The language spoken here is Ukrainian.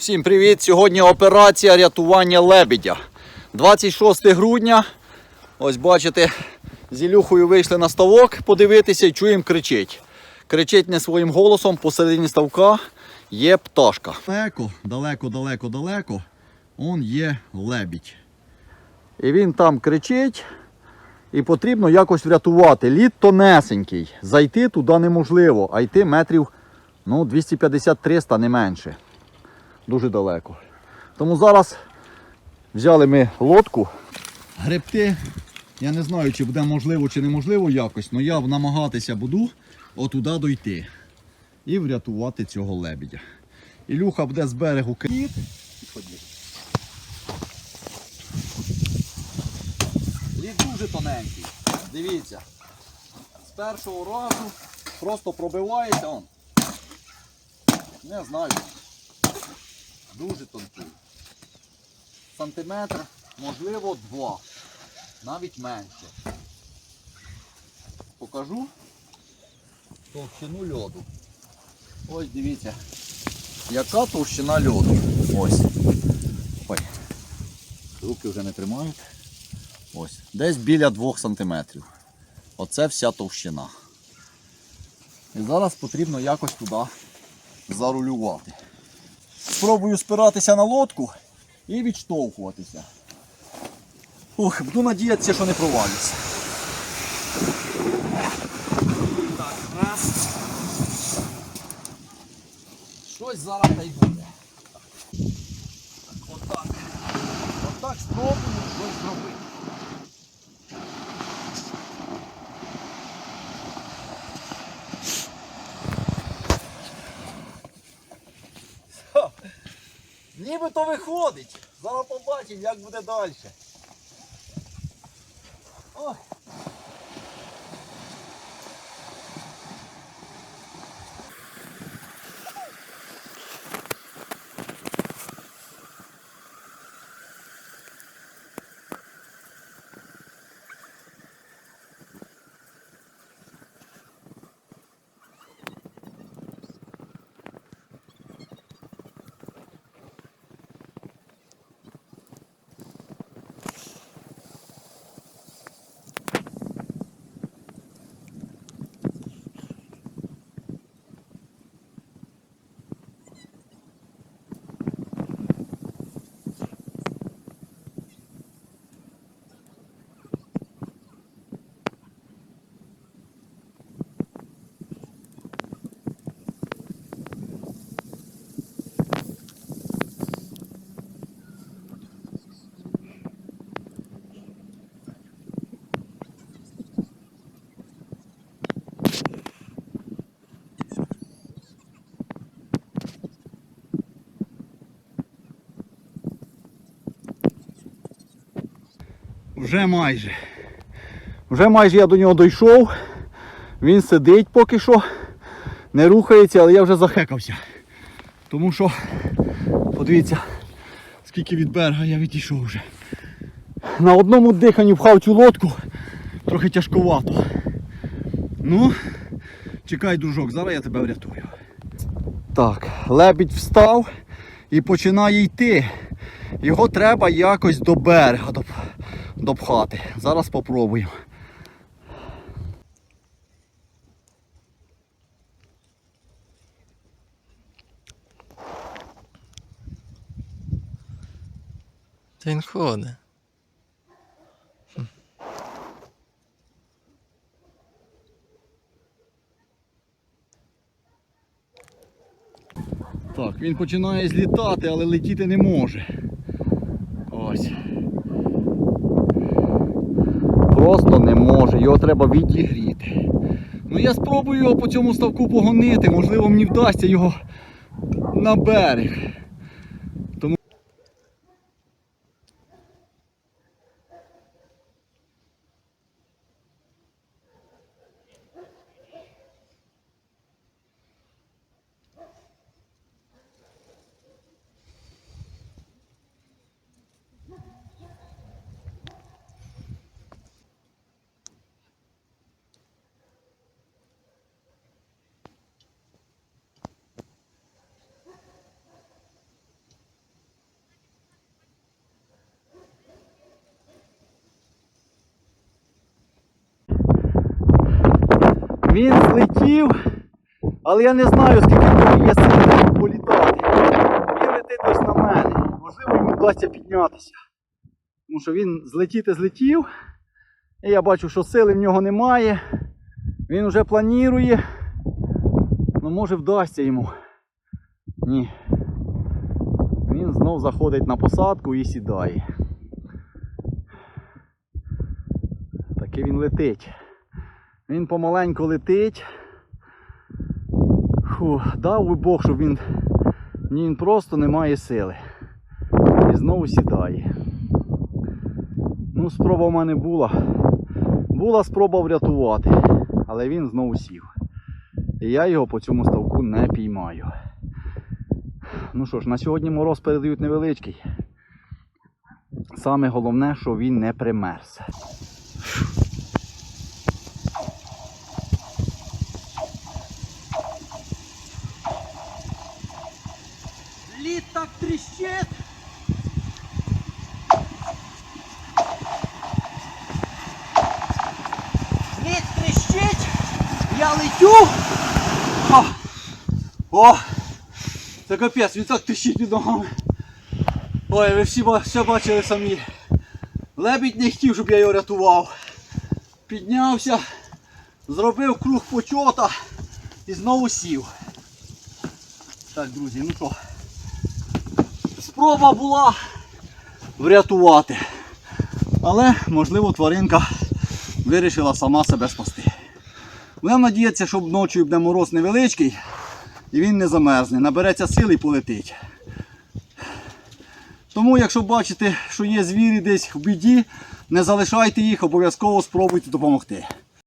Всім привіт! Сьогодні операція рятування лебедя. 26 грудня. Ось бачите, з Ілюхою вийшли на ставок подивитися і чуємо кричить. Кричить не своїм голосом, посередині ставка є пташка. Далеко, далеко, далеко, далеко. Он є лебідь. І він там кричить. І потрібно якось врятувати. Лід тонесенький. Зайти туди неможливо, а йти метрів ну, 250-300 не менше. Дуже далеко. Тому зараз взяли ми лодку. Гребти. Я не знаю, чи буде можливо, чи неможливо якось, але я намагатися буду отуда дойти і врятувати цього лебедя. Ілюха буде з берегу кит. Лід дуже тоненький. Дивіться. З першого разу просто пробивається он. Не знаю. Дуже тонкий. Сантиметр, можливо, два. Навіть менше. Покажу товщину льоду. Ось дивіться. Яка товщина льоду. Ось. Ой. Руки вже не тримають. Ось. Десь біля 2 сантиметрів. Оце вся товщина. І зараз потрібно якось туди зарулювати. Спробую спиратися на лодку і відштовхуватися. Ух, буду надіятися, що не провалюся. Так, раз. Щось зараз та й буде. Отак. Отак спробую щось зробити. Ніби то виходить. Зараз побачимо, як буде далі. Ой. Вже майже. Вже майже я до нього дійшов. Він сидить поки що, не рухається, але я вже захекався. Тому що, подивіться, скільки від берега я відійшов вже. На одному диханні вхав цю лодку, трохи тяжковато. Ну, чекай, дружок, зараз я тебе врятую. Так, лебідь встав і починає йти. Його треба якось до берега допхати. Зараз спробуємо. Та він ходить. Так, він починає злітати, але летіти не може. Ось. Просто не може, його треба відігріти. Ну я спробую його по цьому ставку погонити, можливо мені вдасться його на берег. Злетів, але я не знаю, скільки в є сили політати. Він летить ось на мене. Можливо, йому вдасться піднятися. Тому що він злетіти злетів. І я бачу, що сили в нього немає. Він вже планує. Ну може вдасться йому. Ні. Він знов заходить на посадку і сідає. Таки він летить. Він помаленьку летить. Фу, дав би Бог, щоб він. Він просто не має сили. І знову сідає. Ну, спроба в мене була. Була спроба врятувати, але він знову сів. І я його по цьому ставку не піймаю. Ну що ж, на сьогодні мороз передають невеличкий. Саме головне, що він не примерз. Лід так тріщить. Лід тріщить. Я летю. О, О, це капець, він так тріщить під ногами. Ой, ви всі все бачили самі. Лебідь не хотів, щоб я його рятував. Піднявся, зробив круг почота і знову сів. Так, друзі, ну що. Спроба була врятувати. Але, можливо, тваринка вирішила сама себе спасти. Будемо надіятися, що ночі буде мороз невеличкий і він не замерзне, набереться сили і полетить. Тому, якщо бачите, що є звірі десь в біді, не залишайте їх, обов'язково спробуйте допомогти.